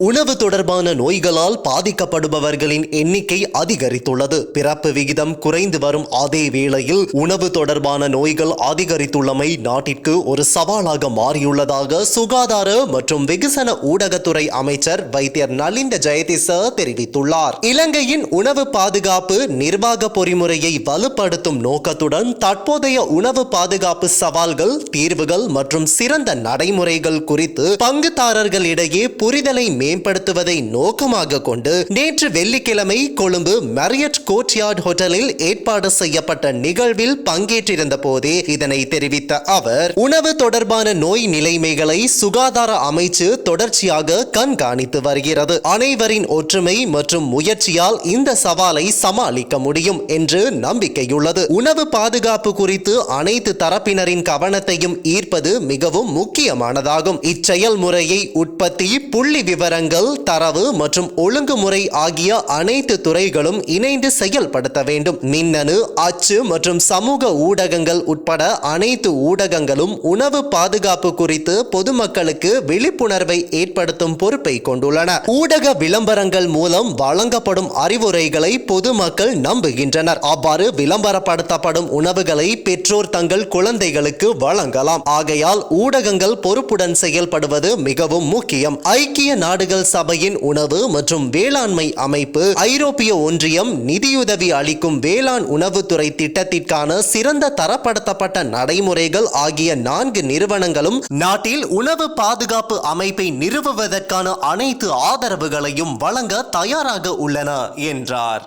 உணவு தொடர்பான நோய்களால் பாதிக்கப்படுபவர்களின் எண்ணிக்கை அதிகரித்துள்ளது. பிறப்பு விகிதம் குறைந்து வரும் அதே வேளையில் உணவு தொடர்பான நோய்கள் அதிகரித்துள்ளமை நாட்டிற்கு ஒரு சவாலாக மாறியுள்ளதாக சுகாதார மற்றும் வெகுசன ஊடகத்துறை அமைச்சர் வைத்தியர் நலிந்த ஜெயதிச தெரிவித்துள்ளார். இலங்கையின் உணவு பாதுகாப்பு நிர்வாக பொறிமுறையை வலுப்படுத்தும் நோக்கத்துடன் தற்போதைய உணவு பாதுகாப்பு சவால்கள் தீர்வுகள் மற்றும் சிறந்த நடைமுறைகள் குறித்து பங்குதாரர்களிடையே புரிதலை மேம்படுத்துவதை நோக்கமாக கொண்டு நேற்று வெள்ளிக்கிழமை கொழும்பு மரியட் கோர்ட்யார்ட் ஹோட்டலில் ஏற்பாடு செய்யப்பட்ட நிகழ்வில் பங்கேற்றிருந்த போதே இதனை தெரிவித்த அவர் உணவு தொடர்பான நோய் நிலைமைகளை சுகாதார அமைச்சு தொடர்ச்சியாக கண்காணித்து வருகிறது. அனைவரின் ஒற்றுமை மற்றும் முயற்சியால் இந்த சவாலை சமாளிக்க முடியும் என்று நம்பிக்கையுள்ளது. உணவு பாதுகாப்பு குறித்து அனைத்து தரப்பினரின் கவனத்தையும் ஈர்ப்பது மிகவும் முக்கியமானதாகும். இச்செயல்முறையை உற்பத்தி புள்ளி விவரங்கள் தரவு மற்றும் ஒழுங்குமுறை ஆகிய அனைத்து துறைகளும் இணைந்து செயல்படுத்த வேண்டும். மின்னணு அச்சு மற்றும் சமூக ஊடகங்கள் உட்பட அனைத்து ஊடகங்களும் உணவு பாதுகாப்பு குறித்து பொதுமக்களுக்கு விழிப்புணர்வை ஏற்படுத்தும் பொறுப்பை கொண்டுள்ளன. ஊடக விளம்பரங்கள் மூலம் வழங்கப்படும் அறிவுரைகளை பொதுமக்கள் நம்புகின்றனர். அவ்வாறு விளம்பரப்படுத்தப்படும் உணவுகளை பெற்றோர் தங்கள் குழந்தைகளுக்கு வழங்கலாம். ஆகையால் ஊடகங்கள் பொறுப்புடன் செயல்படுவது மிகவும் முக்கியம். ஐக்கிய நாடு நாடுகள் சபையின் உணவு மற்றும் வேளாண்மை அமைப்பு ஐரோப்பிய ஒன்றியம் நிதியுதவி அளிக்கும் வேளாண் உணவுத்துறை திட்டத்திற்கான சிறந்த தரப்படுத்தப்பட்ட நடைமுறைகள் ஆகிய நான்கு நிறுவனங்களும் நாட்டில் உணவு பாதுகாப்பு அமைப்பை நிறுவுவதற்கான அனைத்து ஆதரவுகளையும் வழங்க தயாராக உள்ளன என்றார்.